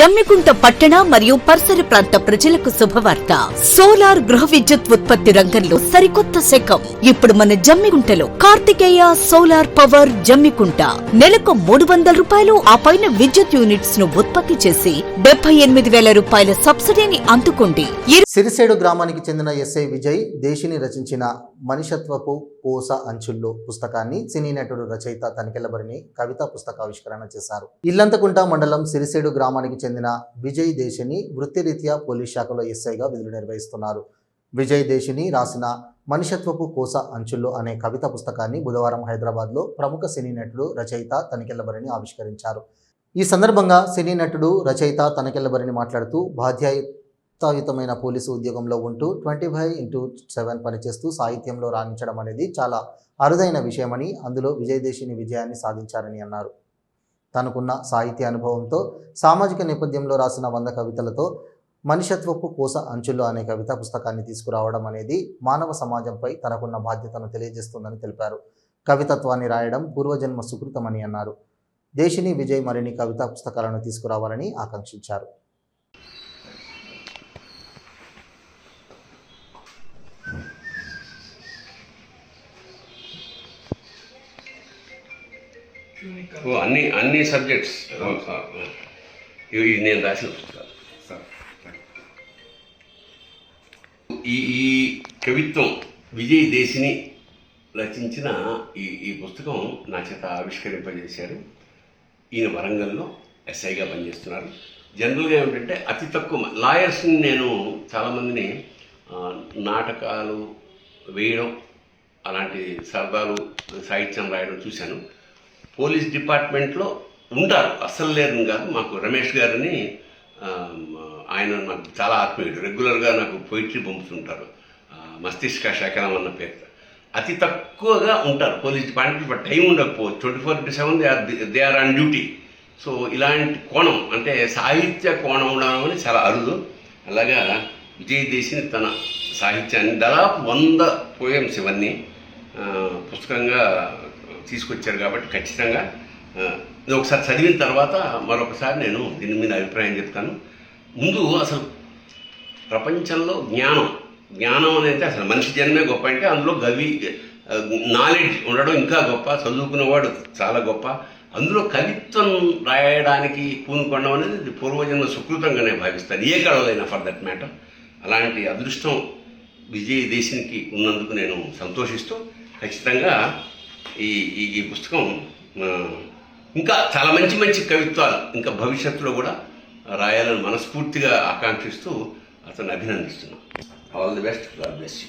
జమ్మికుంట పట్టణ మరియు పరిసర ప్రాంత ప్రజలకు శుభవార్త. సోలార్ గృహ విద్యుత్ ఉత్పత్తి రంగంలో సరికొత్త శకం. ఇప్పుడు మన జమ్మికుంటలో కార్తికేయ సోలార్ పవర్ జమ్మికుంట. నెలకు మూడు వందల రూపాయలు ఆ పైన విద్యుత్ యూనిట్స్ను ఉత్పత్తి చేసి డెబ్బై ఎనిమిది వేల రూపాయల సబ్సిడీని అందుకోండి. ఈ సిరిసేడు గ్రామానికి చెందిన ఎస్ఐ విజయ్ దేశిని రచించిన మనిషత్వపు పూస అంచుల్లో పుస్తకాన్ని సినీ నటుడు రచయిత తనికెళ్ళబరిని కవితా పుస్తకావిష్కరణ చేశారు. ఇల్లంతకుంట మండలం సిరిసేడు గ్రామానికి చెందిన విజయ్ దేశిని వృత్తిరీత్యా పోలీస్ శాఖలో ఎస్ఐగా విధులు నిర్వహిస్తున్నారు. విజయ్ దేశిని రాసిన మనిషత్వపు కోస అంచుల్లో అనే కవితా పుస్తకాన్ని బుధవారం హైదరాబాద్లో ప్రముఖ సినీ నటుడు రచయిత తనికెళ్ళబరిని ఆవిష్కరించారు. ఈ సందర్భంగా సినీ నటుడు రచయిత తనకెళ్ళబరిని మాట్లాడుతూ బాధ్యాయుతమైన పోలీసు ఉద్యోగంలో ఉంటూ ట్వంటీ ఫైవ్ ఇంటూ సెవెన్ పనిచేస్తూ సాహిత్యంలో రాణించడం అనేది చాలా అరుదైన విషయమని అందులో విజయదేశిని విజయాన్ని సాధించారని అన్నారు. తనకున్న సాహిత్య అనుభవంతో సామాజిక నేపథ్యంలో రాసిన వంద కవితలతో మనిషత్వపు కోస అంచుల్లో అనే కవితా పుస్తకాన్ని తీసుకురావడం అనేది మానవ సమాజంపై తనకున్న బాధ్యతను తెలియజేస్తుందని తెలిపారు. కవితత్వాన్ని రాయడం పూర్వజన్మ సుకృతమని అన్నారు. దేశిని విజయ్ మరిన్ని కవితా పుస్తకాలను తీసుకురావాలని ఆకాంక్షించారు. ఓ అన్ని అన్ని సబ్జెక్ట్స్. ఇవి నేను రాసిన పుస్తకాలు. ఈ ఈ కవిత్వం విజయ్ దేశిని రచించిన ఈ ఈ పుస్తకం నా చేత ఆవిష్కరింపజేశారు. ఈయన వరంగల్లో ఎస్ఐగా పనిచేస్తున్నారు. జనరల్గా ఏమిటంటే అతి తక్కువ లాయర్స్ని నేను చాలామందిని నాటకాలు వేయడం అలాంటి సరదాలు సాహిత్యం రాయడం చూశాను. పోలీస్ డిపార్ట్మెంట్లో ఉంటారు. అస్సలు లేరని కాదు. మాకు రమేష్ గారిని ఆయన నాకు చాలా ఆత్మీయుడు. రెగ్యులర్గా నాకు పొయిట్రీ పంపుతుంటారు. మస్తిష్క శకలం అన్న పేరు. అతి తక్కువగా ఉంటారు పోలీస్ డిపార్ట్మెంట్. టైం ఉండకపోవచ్చు. Twenty four into seven they are they are on duty. So ఇలాంటి కోణం అంటే సాహిత్య కోణం ఉండడం అని చాలా అరుదు. అలాగా విజయ్ దేశిని తన సాహిత్యాన్ని దాదాపు వంద పోయమ్స్ ఇవన్నీ పుస్తకంగా తీసుకొచ్చారు కాబట్టి ఖచ్చితంగా ఇది ఒకసారి చదివిన తర్వాత మరొకసారి నేను దీని మీద అభిప్రాయం చెప్తాను. ముందు అసలు ప్రపంచంలో జ్ఞానం జ్ఞానం అనేది అసలు మనిషి జన్మే గొప్ప అంటే అందులో గవి నాలెడ్జ్ ఉండడం ఇంకా గొప్ప చదువుకునేవాడు చాలా గొప్ప. అందులో కవిత్వం రాయడానికి పూనుకోవడం అనేది పూర్వజన్మ సుకృతంగానే భావిస్తాను. ఏ కళలైనా ఫర్ దట్ మ్యాటర్ అలాంటి అదృష్టం విజయ్ దేశానికి ఉన్నందుకు నేను సంతోషిస్తూ ఖచ్చితంగా ఈ ఈ పుస్తకం ఇంకా చాలా మంచి మంచి కవిత్వాలు ఇంకా భవిష్యత్తులో కూడా రాయాలని మనస్ఫూర్తిగా ఆకాంక్షిస్తూ అతను అభినందిస్తున్నాను all the best god bless you